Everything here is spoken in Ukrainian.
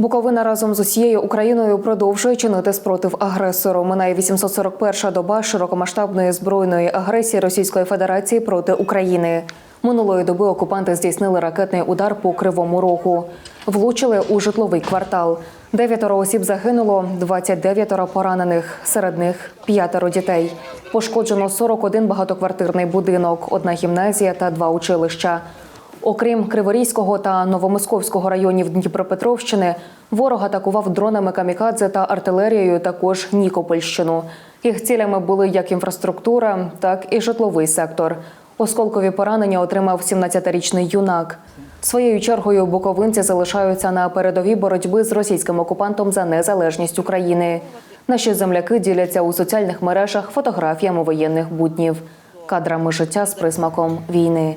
Буковина разом з усією Україною продовжує чинити спротив агресору. Минає 841-ша доба широкомасштабної збройної агресії Російської Федерації проти України. Минулої доби окупанти здійснили ракетний удар по Кривому Рогу. Влучили у житловий квартал. Дев'ятеро осіб загинуло, 29 поранених. Серед них п'ятеро дітей. Пошкоджено 41 багатоквартирний будинок, одна гімназія та два училища. Окрім Криворізького та Новомосковського районів Дніпропетровщини, ворог атакував дронами камікадзе та артилерією також Нікопольщину. Їх цілями були як інфраструктура, так і житловий сектор. Осколкові поранення отримав 17-річний юнак. Своєю чергою буковинці залишаються на передовій боротьби з російським окупантом за незалежність України. Наші земляки діляться у соціальних мережах фотографіями воєнних буднів, кадрами життя з присмаком війни.